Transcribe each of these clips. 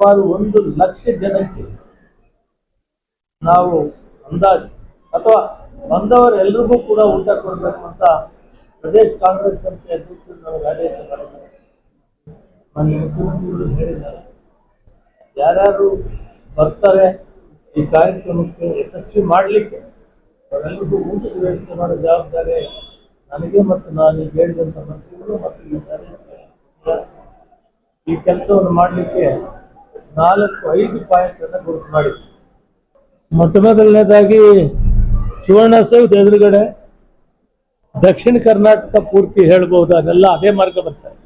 ಸುಮಾರು ಒಂದು ಲಕ್ಷ ಜನಕ್ಕೆ ನಾವು ಅಂದಾಜು, ಅಥವಾ ಬಂದವರೆಲ್ಲರಿಗೂ ಕೂಡ ಊಟ ಕೊಡಬೇಕು ಅಂತ ಪ್ರದೇಶ ಕಾಂಗ್ರೆಸ್ ಸಮಿತಿ ಅಧ್ಯಕ್ಷರು ನಮಗೆ ಆದೇಶ ಮಾಡಿದ್ದಾರೆ. ಮಾನ್ಯ ಮುಖ್ಯಮಂತ್ರಿಗಳು ಹೇಳಿದ್ದಾರೆ. ಯಾರ್ಯಾರು ಬರ್ತಾರೆ ಈ ಕಾರ್ಯಕ್ರಮಕ್ಕೆ ಯಶಸ್ವಿ ಮಾಡಲಿಕ್ಕೆ, ಅವರೆಲ್ಲರಿಗೂ ಊಟದ ವ್ಯವಸ್ಥೆ ಮಾಡೋ ಜವಾಬ್ದಾರಿ ನನಗೆ ಮತ್ತು ನಾನು ಈಗ ಹೇಳಿದಂಥ ಮಂತ್ರಿಗಳು ಮತ್ತು ಈ ಸದಸ್ಯರು. ಈ ಕೆಲಸವನ್ನು ಮಾಡಲಿಕ್ಕೆ ನಾಲ್ಕು, ಐದು ಪಾಯಿಂಟನ್ನು ಗುರುತು ಮಾಡಿದ್ವಿ. ಮೊಟ್ಟ ಮೊದಲನೇದಾಗಿ ಸುವರ್ಣ ಸೌಧ ಎದುರುಗಡೆ ದಕ್ಷಿಣ ಕರ್ನಾಟಕ ಪೂರ್ತಿ ಹೇಳ್ಬೋದು, ಅದೆಲ್ಲ ಅದೇ ಮಾರ್ಗ ಬರ್ತಾರೆ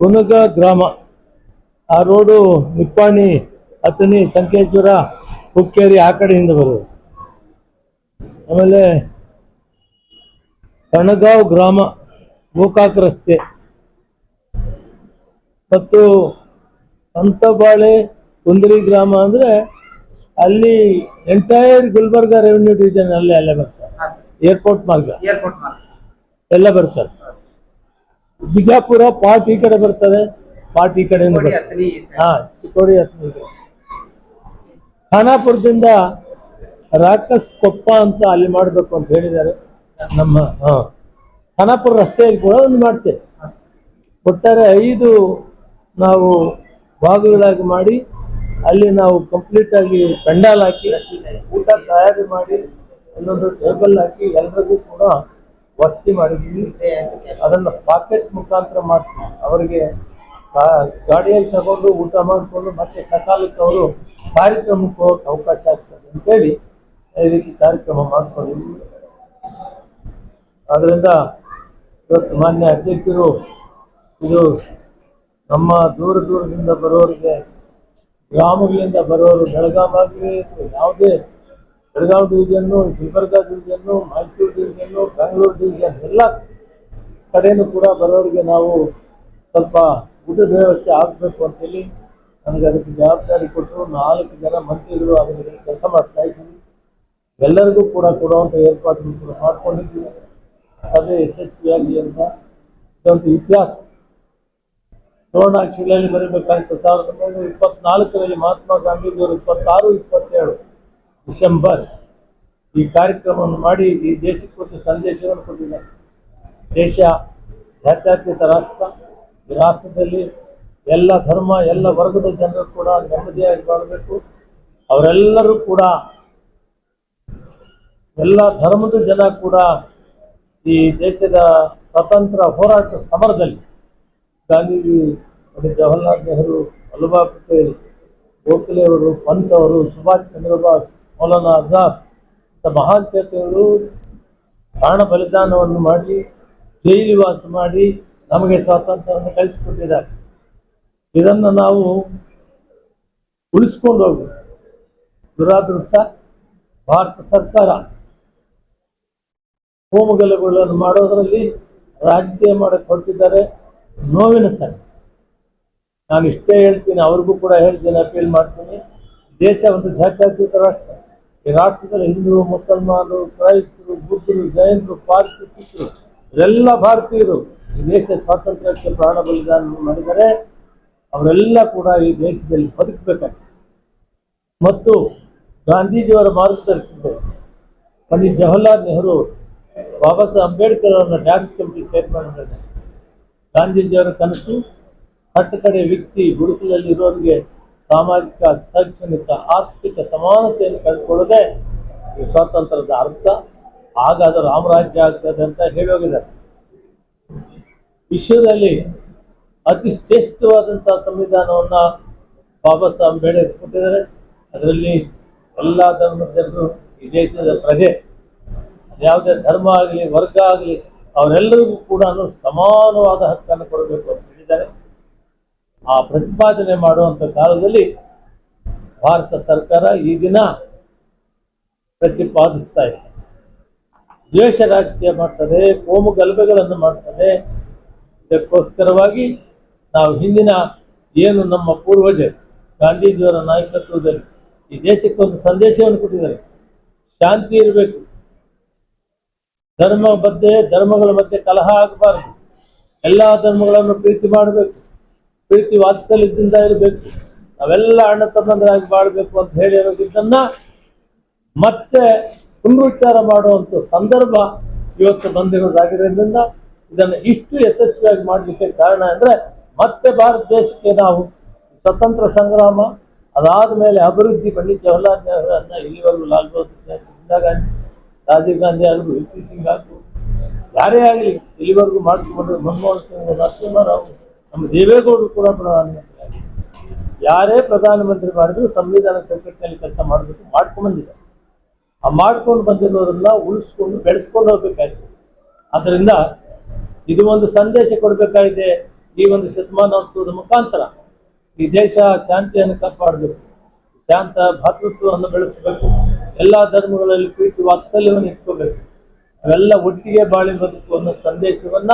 ಕುನಗ ಗ್ರಾಮ, ಆ ರೋಡು ನಿಪ್ಪಾಣಿ, ಅಥಣಿ, ಸಂಕೇಶ್ವರ, ಹುಕ್ಕೇರಿ ಆ ಕಡೆಯಿಂದ ಬರೋದು ಆಮೇಲೆ ಕಣಗಾವ್ ಗ್ರಾಮ ಗೋಕಾಕ್ ರಸ್ತೆ ಮತ್ತು ಸಂತಬಾಳೆ ಕುಂದರಿ ಗ್ರಾಮ ಅಂದರೆ ಅಲ್ಲಿ ಎಂಟೈರ್ ಗುಲ್ಬರ್ಗ ರೆವಿನ್ಯೂ ಡಿವಿಷನ್ ಅಲ್ಲೇ ಅಲ್ಲೇ ಬರ್ತಾರೆ ಏರ್ಪೋರ್ಟ್ ಮಾರ್ಗ. ಎಲ್ಲ ಬರ್ತಾರೆ ಬಿಜಾಪುರ ಪಾಟ್ ಈ ಕಡೆ ಬರ್ತದೆ. ಪಾಟ್ ಈ ಕಡೆ. ಹಾ ಚಿಕ್ಕೋಡಿ ಹತ್ತನಿಗೆ ಖಾನಾಪುರದಿಂದ ರಾಕಸ್ ಕೊಪ್ಪ ಅಂತ ಅಲ್ಲಿ ಮಾಡಬೇಕು ಅಂತ ಹೇಳಿದ್ದಾರೆ. ನಮ್ಮ ಹಾ. ಖಾನಾಪುರ ರಸ್ತೆಯಲ್ಲಿ ಕೂಡ ಒಂದು ಮಾಡ್ತೇವೆ. ಒಟ್ಟಾರೆ ಐದು ನಾವು ಭಾಗಗಳಾಗಿ ಮಾಡಿ, ಅಲ್ಲಿ ನಾವು ಕಂಪ್ಲೀಟ್ ಆಗಿ ಪೆಂಡಾಲ್ ಹಾಕಿ, ಊಟ ತಯಾರಿ ಮಾಡಿ ಅಲ್ಲೊಂದು ಟೇಬಲ್ ಹಾಕಿ ಎಲ್ರಿಗೂ ಕೂಡ ವಸತಿ ಮಾಡಿದ್ದೀವಿ. ಅದನ್ನು ಪಾಕೆಟ್ ಮುಖಾಂತರ ಮಾಡ್ತೀವಿ. ಅವರಿಗೆ ಗಾಡಿಯಲ್ಲಿ ತಗೊಂಡು ಊಟ ಮಾಡಿಕೊಂಡು ಮತ್ತೆ ಸಕಾಲಕ್ಕೆ ಅವರು ಕಾರ್ಯಕ್ರಮಕ್ಕೆ ಹೋಗಕ್ಕೆ ಅವಕಾಶ ಆಗ್ತದೆ ಅಂತೇಳಿ ಈ ರೀತಿ ಕಾರ್ಯಕ್ರಮ ಮಾಡ್ಕೊಂಡಿದ್ದೀವಿ. ಆದ್ದರಿಂದ ಇವತ್ತು ಮಾನ್ಯ ಅಧ್ಯಕ್ಷರು, ಇದು ನಮ್ಮ ದೂರ ದೂರದಿಂದ ಬರೋರಿಗೆ, ಗ್ರಾಮಗಳಿಂದ ಬರೋರು ಬೆಳಗಾಂ ಆಗಲಿ ಯಾವುದೇ Belagavi division Gulbarga division Mysuru division Bengaluru division ಎಲ್ಲ ಕಡೆಯೂ ಕೂಡ ಬರೋರಿಗೆ ನಾವು ಸ್ವಲ್ಪ ಊಟದ ವ್ಯವಸ್ಥೆ ಆಗಬೇಕು ಅಂತೇಳಿ ನನಗೆ ಅದಕ್ಕೆ ಜವಾಬ್ದಾರಿ ಕೊಟ್ಟರು. ನಾಲ್ಕು ಜನ ಮಂತ್ರಿಗಳು ಅದರ ಕೆಲಸ ಮಾಡ್ತಾ ಇದ್ದೀವಿ. ಎಲ್ಲರಿಗೂ ಕೂಡ ಕೊಡುವಂಥ ಏರ್ಪಾಟು ಕೂಡ ಮಾಡ್ಕೊಂಡಿದ್ದೀವಿ. ಸಭೆ ಯಶಸ್ವಿಯಾಗಲಿ ಅಂತ ಇದೊಂದು ಇತಿಹಾಸ. ಸುವರ್ಣಾಕ್ಷರಗಳಲ್ಲಿ ಬರೀಬೇಕಾಗಿತ್ತು ಸಾವಿರದ ಒಂಬೈನೂರ ಇಪ್ಪತ್ನಾಲ್ಕರಲ್ಲಿ ಮಹಾತ್ಮ ಗಾಂಧೀಜಿಯವರು ಇಪ್ಪತ್ತಾರು, ಇಪ್ಪತ್ತೇಳು ಡಿಸೆಂಬರ್ ಈ ಕಾರ್ಯಕ್ರಮವನ್ನು ಮಾಡಿ ಈ ದೇಶಕ್ಕೊಂದು ಸಂದೇಶವನ್ನು ಕೊಟ್ಟಿದ್ದಾರೆ. ದೇಶ ಜಾತ್ಯತೀತ ರಾಷ್ಟ್ರ. ಈ ರಾಷ್ಟ್ರದಲ್ಲಿ ಎಲ್ಲ ಧರ್ಮ, ಎಲ್ಲ ವರ್ಗದ ಜನರು ಕೂಡ ನೆಮ್ಮದಿಯಾಗಿ ಬಾಳಬೇಕು. ಅವರೆಲ್ಲರೂ ಕೂಡ ಎಲ್ಲ ಧರ್ಮದ ಜನ ಕೂಡ ಈ ದೇಶದ ಸ್ವತಂತ್ರ ಹೋರಾಟ ಸಮರದಲ್ಲಿ ಗಾಂಧೀಜಿ ಪಂಡಿತ್ ಜವಾಹರ್ಲಾಲ್ ನೆಹರು ವಲ್ಲಭಾಯ್ ಪಟೇಲ್, ಗೋಖಲೆ ಅವರು, ಪಂತ್ ಅವರು, ಸುಭಾಷ್ ಚಂದ್ರ ಬೋಸ್, ಮೌಲಾನಾ ಆಜಾದ್ ಇಂಥ ಮಹಾನ್ ಪ್ರಾಣ ಬಲಿದಾನವನ್ನು ಮಾಡಿ, ಜೈಲಿವಾಸ ಮಾಡಿ ನಮಗೆ ಸ್ವಾತಂತ್ರ್ಯವನ್ನು ಕಳಿಸಿಕೊಟ್ಟಿದ್ದಾರೆ ಇದನ್ನು ನಾವು ಉಳಿಸ್ಕೊಂಡು ಹೋಗಬೇಕು ದುರಾದೃಷ್ಟ, ಭಾರತ ಸರ್ಕಾರ. ಹೋಮಗಲಗಳನ್ನು ಮಾಡೋದರಲ್ಲಿ ರಾಜಕೀಯ ಮಾಡಕ್ಕೆ ಹೊರಟಿದ್ದಾರೆ ನೋವಿನ ಸಣ್ಣ. ನಾನು ಇಷ್ಟೇ ಹೇಳ್ತೀನಿ, ಅವ್ರಿಗೂ ಕೂಡ ಹೇಳ್ತೀನಿ, ಅಪೀಲ್ ಮಾಡ್ತೀನಿ. ದೇಶ ಒಂದು ಜಾತ್ಯಾತೀತ ರಾಷ್ಟ್ರ. ಈ ರಾಷ್ಟ್ರದಲ್ಲಿ ಹಿಂದೂ ಮುಸಲ್ಮಾನರು ಕ್ರೈಸ್ತರು, ಬುದ್ಧರು, ಜೈನರು, ಪಾರ್ಸಿ ಸಿಖ್ರು ಇವರೆಲ್ಲ ಭಾರತೀಯರು ಈ ದೇಶ ಸ್ವಾತಂತ್ರ್ಯಕ್ಕೆ ಪ್ರಾಣ ಬಲಿದಾನ ಮಾಡಿದರೆ ಅವರೆಲ್ಲ ಕೂಡ ಈ ದೇಶದಲ್ಲಿ ಬದುಕಬೇಕಾಗ್ತದೆ. ಮತ್ತು ಗಾಂಧೀಜಿಯವರ ಮಾರ್ಗದರ್ಶಿಸಿದೆ ಪಂಡಿತ್ ಜವಾಹರ್ಲಾಲ್ ನೆಹರು ಬಾಬಾ ಸಾಹೇಬ್ ಅಂಬೇಡ್ಕರ್ ಅವರ ಡ್ಯಾನ್ಸ್ ಕಮಿಟಿ ಚೇರ್ಮನ್ ಅಂದ್ರೆ ಗಾಂಧೀಜಿಯವರ ಕನಸು, ಕಟ್ಟಕಡೆ ವ್ಯಕ್ತಿ ಗುಡಿಸಲಲ್ಲಿ ಇರೋರಿಗೆ ಸಾಮಾಜಿಕ ಶೈಕ್ಷಣಿಕ, ಆರ್ಥಿಕ ಸಮಾನತೆಯನ್ನು ಕಂಡುಕೊಳ್ಳದೆ ಈ ಸ್ವಾತಂತ್ರ್ಯದ ಅರ್ಥ ಆಗ ಅದು ರಾಮರಾಜ್ಯ ಆಗ್ತದೆ ಅಂತ ಹೇಳಿ ಹೋಗಿದ್ದಾರೆ. ವಿಶ್ವದಲ್ಲಿ ಅತಿ ಶ್ರೇಷ್ಠವಾದಂಥ ಸಂವಿಧಾನವನ್ನು ಬಾಬಾ ಸಾಹೇಬ್ ಅಂಬೇಡ್ಕರ್ ಕೊಟ್ಟಿದ್ದಾರೆ. ಅದರಲ್ಲಿ ಎಲ್ಲ ಧರ್ಮದ ಜನರು ಈ ದೇಶದ ಪ್ರಜೆ. ಯಾವುದೇ ಧರ್ಮ ಆಗಲಿ, ವರ್ಗ ಆಗಲಿ, ಅವರೆಲ್ಲರಿಗೂ ಕೂಡ ಸಮಾನವಾದ ಹಕ್ಕನ್ನು ಕೊಡಬೇಕು ಅಂತ ಹೇಳಿದ್ದಾರೆ. ಆ ಪ್ರತಿಪಾದನೆ ಮಾಡುವಂಥ ಕಾಲದಲ್ಲಿ ಭಾರತ ಸರ್ಕಾರ ಈ ದಿನ ಪ್ರತಿಪಾದಿಸ್ತಾ ಇದೆ. ದ್ವೇಷ ರಾಜಕೀಯ ಮಾಡ್ತದೆ, ಕೋಮು ಗಲಭೆಗಳನ್ನು ಮಾಡ್ತದೆ. ಇದಕ್ಕೋಸ್ಕರವಾಗಿ ನಾವು ಹಿಂದಿನ ಏನು ನಮ್ಮ ಪೂರ್ವಜರು ಗಾಂಧೀಜಿಯವರ ನಾಯಕತ್ವದಲ್ಲಿ ಈ ದೇಶಕ್ಕೊಂದು ಸಂದೇಶವನ್ನು ಕೊಟ್ಟಿದ್ದಾರೆ. ಶಾಂತಿ ಇರಬೇಕು. ಧರ್ಮ ಮಧ್ಯೆ, ಧರ್ಮಗಳ ಮಧ್ಯೆ ಕಲಹ ಆಗಬಾರದು. ಎಲ್ಲ ಧರ್ಮಗಳನ್ನು ಪ್ರೀತಿ ಮಾಡಬೇಕು. ಪ್ರೀತಿ ವಾತ್ಸಲ್ಯದಿಂದ ಇರಬೇಕು. ನಾವೆಲ್ಲ ಅಣ್ಣ ತಮ್ಮಂದರಾಗಿ ಬಾಳ್ಬೇಕು ಅಂತ ಹೇಳಿರೋಗಿದ್ದನ್ನ ಮತ್ತೆ ಪುನರುಚ್ಚಾರ ಮಾಡುವಂಥ ಸಂದರ್ಭ ಇವತ್ತು ಬಂದಿರೋದಾಗಿರೋದ್ರಿಂದ ಇದನ್ನು ಇಷ್ಟು ಯಶಸ್ವಿಯಾಗಿ ಮಾಡಲಿಕ್ಕೆ ಕಾರಣ ಅಂದರೆ ಮತ್ತೆ ಭಾರತ ದೇಶಕ್ಕೆ ನಾವು ಸ್ವತಂತ್ರ ಸಂಗ್ರಾಮ ಅದಾದ ಮೇಲೆ ಅಭಿವೃದ್ಧಿ ಪಂಡಿತ್ ಜವಾಹರ್ಲಾಲ್ ನೆಹರುರನ್ನ ಇಲ್ಲಿವರೆಗೂ ಲಾಲ್ ಬಹದ್ದೂರ್ ಶಾಸ್ತ್ರಿ ರಾಜೀವ್ ಗಾಂಧಿ ಆಗಲಿ ವಿ ಪಿ ಸಿಂಗ್ ಆಗಲಿ, ಯಾರೇ ಆಗಲಿ, ಇಲ್ಲಿವರೆಗೂ ಮಾಡಿಕೊಂಡು ಮನಮೋಹನ್ ಸಿಂಗ್ ನರಸಿಂಹರಾವ್ ನಮ್ಮ ದೇವೇಗೌಡರು ಕೂಡ ಪ್ರಧಾನಮಂತ್ರಿ ಯಾರೇ ಪ್ರಧಾನಮಂತ್ರಿ ಮಾಡಿದ್ರು ಸಂವಿಧಾನ ಚೌಕಟ್ಟಿನಲ್ಲಿ ಕೆಲಸ ಮಾಡಬೇಕು, ಮಾಡ್ಕೊಂಡು ಬಂದಿದ್ದಾರೆ. ಆ ಮಾಡ್ಕೊಂಡು ಬಂದಿರೋದನ್ನ ಉಳಿಸ್ಕೊಂಡು ಬೆಳೆಸ್ಕೊಂಡು ಹೋಗ್ಬೇಕಾಗಿದೆ ಆದ್ದರಿಂದ ಇದು ಒಂದು ಸಂದೇಶ ಕೊಡಬೇಕಾಗಿದೆ. ಈ ಒಂದು ಶತಮಾನೋತ್ಸವದ ಮುಖಾಂತರ ಈ ದೇಶ ಶಾಂತಿಯನ್ನು ಕಾಪಾಡಬೇಕು, ಶಾಂತ ಭಾತೃತ್ವವನ್ನು ಬೆಳೆಸಬೇಕು. ಎಲ್ಲ ಧರ್ಮಗಳಲ್ಲಿ ಪ್ರೀತಿ ವಾತ್ಸಲ್ಯವನ್ನು ಇಟ್ಕೋಬೇಕು ಅವೆಲ್ಲ ಒಟ್ಟಿಗೆ ಬಾಳಿ ಬದುಕು ಅನ್ನೋ ಸಂದೇಶವನ್ನ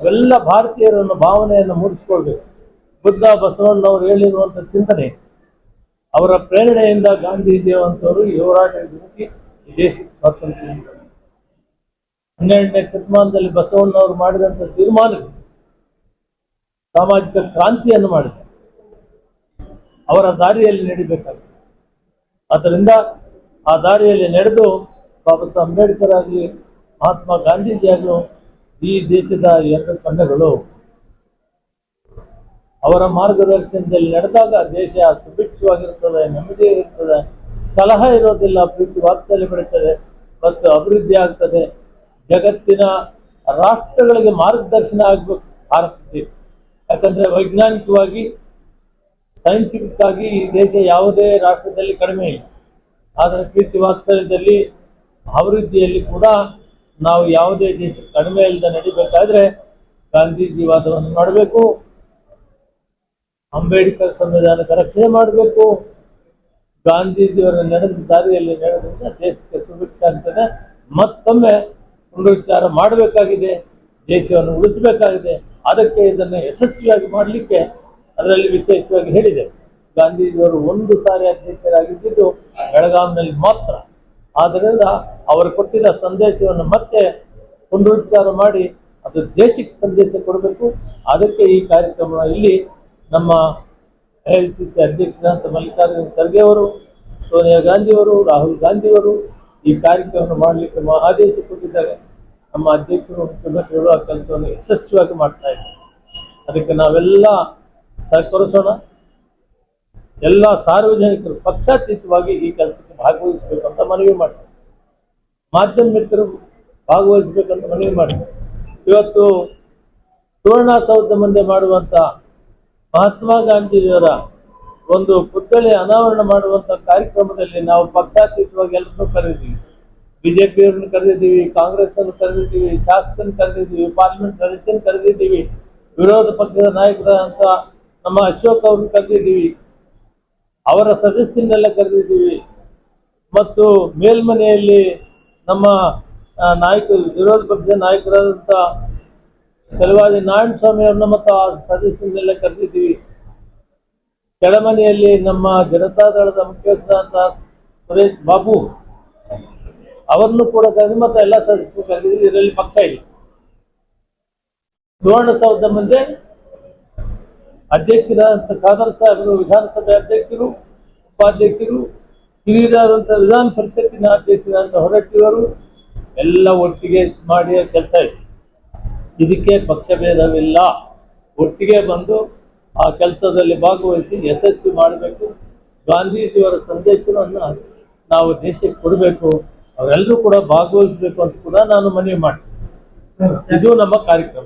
ಅವೆಲ್ಲ ಭಾರತೀಯರನ್ನು ಭಾವನೆಯನ್ನು ಮೂಡಿಸ್ಕೊಳ್ಬೇಕು. ಬುದ್ಧ ಬಸವಣ್ಣವರು ಹೇಳಿರುವಂಥ ಚಿಂತನೆ, ಅವರ ಪ್ರೇರಣೆಯಿಂದ ಗಾಂಧೀಜಿಯವಂಥವರು ಈ ಹೋರಾಟ ಗುರುಕಿ ಈ ದೇಶಕ್ಕೆ ಸ್ವಾತಂತ್ರ್ಯ. ಹನ್ನೆರಡನೇ ಶತಮಾನದಲ್ಲಿ ಬಸವಣ್ಣವರು ಮಾಡಿದಂಥ ತೀರ್ಮಾನಗಳು ಸಾಮಾಜಿಕ ಕ್ರಾಂತಿಯನ್ನು ಮಾಡಿದರು ಅವರ ದಾರಿಯಲ್ಲಿ ನಡಿಬೇಕಾಗುತ್ತೆ ಆದ್ದರಿಂದ ಆ ದಾರಿಯಲ್ಲಿ ನಡೆದು ಬಾಬಾ ಸಾಹೇಬ್ ಅಂಬೇಡ್ಕರ್ ಆಗಲಿ, ಮಹಾತ್ಮ ಗಾಂಧೀಜಿ ಆಗಲು ಈ ದೇಶದ ಎರಡು ಕಣ್ಣುಗಳು. ಅವರ ಮಾರ್ಗದರ್ಶನದಲ್ಲಿ ನಡೆದಾಗ ದೇಶ ಸುಭಿಕ್ಷವಾಗಿರ್ತದೆ ನೆಮ್ಮದಿಯಾಗಿರ್ತದೆ ಸಲಹೆ ಇರೋದಿಲ್ಲ, ಪ್ರೀತಿ ವಾತ್ಸಲ್ಯ ಬೆಳೀತದೆ ಮತ್ತು ಅಭಿವೃದ್ಧಿ ಆಗ್ತದೆ. ಜಗತ್ತಿನ ರಾಷ್ಟ್ರಗಳಿಗೆ ಮಾರ್ಗದರ್ಶನ ಆಗಬೇಕು, ಭಾರತ ದೇಶ. ಯಾಕಂದರೆ ವೈಜ್ಞಾನಿಕವಾಗಿ ಸೈಂಟಿಫಿಕ್ ಆಗಿ ಈ ದೇಶ ಯಾವುದೇ ರಾಷ್ಟ್ರದಲ್ಲಿ ಕಡಿಮೆ ಇಲ್ಲ. ಆದರೆ ಪ್ರೀತಿ ವಾತ್ಸಲ್ಯದಲ್ಲಿ ಅಭಿವೃದ್ಧಿಯಲ್ಲಿ ಕೂಡ ನಾವು ಯಾವುದೇ ದೇಶಕ್ಕೆ ಕಡಿಮೆ ಇಲ್ಲದೆ ನಡಿಬೇಕಾದ್ರೆ ಗಾಂಧೀಜಿ ವಾದವನ್ನು ಮಾಡಬೇಕು. ಅಂಬೇಡ್ಕರ್ ಸಂವಿಧಾನಕ್ಕೆ ರಕ್ಷಣೆ ಮಾಡಬೇಕು. ಗಾಂಧೀಜಿಯವರ ನಡೆದ ದಾರಿಯಲ್ಲಿ ನಡೆದ್ರಿಂದ ದೇಶಕ್ಕೆ ಸುಭಿಕ್ಷ ಆಗ್ತದೆ. ಮತ್ತೊಮ್ಮೆ ಪುನರುಚ್ಚಾರ ಮಾಡಬೇಕಾಗಿದೆ. ದೇಶವನ್ನು ಉಳಿಸಬೇಕಾಗಿದೆ. ಅದಕ್ಕೆ ಇದನ್ನು ಯಶಸ್ವಿಯಾಗಿ ಮಾಡಲಿಕ್ಕೆ ಅದರಲ್ಲಿ ವಿಶೇಷವಾಗಿ ಹೇಳಿದೆ, ಗಾಂಧೀಜಿಯವರು ಒಂದು ಸಾರಿ ಅಧ್ಯಕ್ಷರಾಗಿದ್ದು ಬೆಳಗಾವಿನಲ್ಲಿ ಮಾತ್ರ. ಆದ್ದರಿಂದ ಅವರು ಕೊಟ್ಟಿದ್ದ ಸಂದೇಶವನ್ನು ಮತ್ತೆ ಪುನರುಚ್ಚಾರ ಮಾಡಿ ಅದು ದೇಶಕ್ಕೆ ಸಂದೇಶ ಕೊಡಬೇಕು. ಅದಕ್ಕೆ ಈ ಕಾರ್ಯಕ್ರಮ ಇಲ್ಲಿ ನಮ್ಮ ಎ ಐ ಸಿ ಸಿ ಅಧ್ಯಕ್ಷರಾದಂಥ ಮಲ್ಲಿಕಾರ್ಜುನ ಖರ್ಗೆ ಅವರು, ಸೋನಿಯಾ ಗಾಂಧಿಯವರು ರಾಹುಲ್ ಗಾಂಧಿಯವರು ಈ ಕಾರ್ಯಕ್ರಮವನ್ನು ಮಾಡಲಿಕ್ಕೆ ಆದೇಶ ಕೊಟ್ಟಿದ್ದಾರೆ. ನಮ್ಮ ಅಧ್ಯಕ್ಷರು, ಮುಖ್ಯಮಂತ್ರಿಗಳು ಆ ಕೆಲಸವನ್ನು ಯಶಸ್ವಿಯಾಗಿ ಮಾಡ್ತಾ ಇದ್ದಾರೆ. ಅದಕ್ಕೆ ನಾವೆಲ್ಲ ಸಹಕರಿಸೋಣ ಎಲ್ಲ ಸಾರ್ವಜನಿಕರು ಪಕ್ಷಾತೀತವಾಗಿ ಈ ಕೆಲಸಕ್ಕೆ ಭಾಗವಹಿಸಬೇಕು ಅಂತ ಮನವಿ ಮಾಡ್ತಾರೆ. ಮಾಧ್ಯಮ ಮಿತ್ರರು ಭಾಗವಹಿಸಬೇಕಂತ ಮನವಿ ಮಾಡ್ತಾರೆ. ಇವತ್ತು ಸುವರ್ಣಸೌಧ ಮುಂದೆ ಮಾಡುವಂಥ ಮಹಾತ್ಮ ಗಾಂಧೀಜಿಯವರ ಒಂದು ಪುತ್ಥಳಿ ಅನಾವರಣ ಮಾಡುವಂಥ ಕಾರ್ಯಕ್ರಮದಲ್ಲಿ ನಾವು ಪಕ್ಷಾತೀತವಾಗಿ ಎಲ್ಲರನ್ನೂ ಕರೆದಿದ್ದೀವಿ. ಬಿಜೆಪಿಯವ್ರನ್ನ ಕರೆದಿದ್ದೀವಿ ಕಾಂಗ್ರೆಸ್ ಅನ್ನು ಕರೆದಿದ್ದೀವಿ ಶಾಸಕನ ಕರೆದಿದ್ದೀವಿ, ಪಾರ್ಲಿಮೆಂಟ್ ಸದಸ್ಯನ ಕರೆದಿದ್ದೀವಿ, ವಿರೋಧ ಪಕ್ಷದ ನಾಯಕರಾದಂಥ ನಮ್ಮ ಅಶೋಕ್ ಅವ್ರನ್ನ ಕರೆದಿದ್ದೀವಿ. ಅವರ ಸದಸ್ಯನ್ನೆಲ್ಲ ಕರೆದಿದ್ದೀವಿ. ಮತ್ತು ಮೇಲ್ಮನೆಯಲ್ಲಿ ನಮ್ಮ ನಾಯಕರು ವಿರೋಧ ಪಕ್ಷದ ನಾಯಕರಾದಂಥ ಸಲುವಾದಿ ನಾರಾಯಣ ಸ್ವಾಮಿ ಅವ್ರನ್ನ ಮತ್ತು ಆ ಸದಸ್ಯನ್ನೆಲ್ಲ ಕರೆದಿದ್ದೀವಿ. ಕೆಳಮನೆಯಲ್ಲಿ ನಮ್ಮ ಜನತಾದಳದ ಮುಖ್ಯಸ್ಥರಾದಂಥ ಸುರೇಶ್ ಬಾಬು ಅವರನ್ನು ಕೂಡ ಕರೆದು ಮತ್ತು ಎಲ್ಲ ಸದಸ್ಯರು ಕರೆದಿದ್ದೀವಿ. ಇದರಲ್ಲಿ ಪಕ್ಷ ಇದೆ. ಸುವರ್ಣಸೌಧ ಮುಂದೆ ಅಧ್ಯಕ್ಷರಾದಂಥ ಖಾದರ್ ಸಾಹೇಬರು ವಿಧಾನಸಭೆ ಅಧ್ಯಕ್ಷರು ಉಪಾಧ್ಯಕ್ಷರು ಹಿರಿಯರಾದಂಥ ವಿಧಾನ ಪರಿಷತ್ತಿನ ಅಧ್ಯಕ್ಷರಾದಂಥ ಹೊರಟ್ಟಿಯವರು ಎಲ್ಲ ಒಟ್ಟಿಗೆ ಮಾಡಿ ಕೆಲಸ ಇದೆ. ಇದಕ್ಕೆ ಪಕ್ಷಭೇದವಿಲ್ಲ ಒಟ್ಟಿಗೆ ಬಂದು ಆ ಕೆಲಸದಲ್ಲಿ ಭಾಗವಹಿಸಿ ಯಶಸ್ವಿ ಮಾಡಬೇಕು. ಗಾಂಧೀಜಿಯವರ ಸಂದೇಶವನ್ನು ನಾವು ದೇಶಕ್ಕೆ ಕೊಡಬೇಕು. ಅವರೆಲ್ಲರೂ ಕೂಡ ಭಾಗವಹಿಸಬೇಕು ಅಂತ ಕೂಡ ನಾನು ಮನವಿ ಮಾಡ್ತೀನಿ. ಇದು ನಮ್ಮ ಕಾರ್ಯಕ್ರಮ.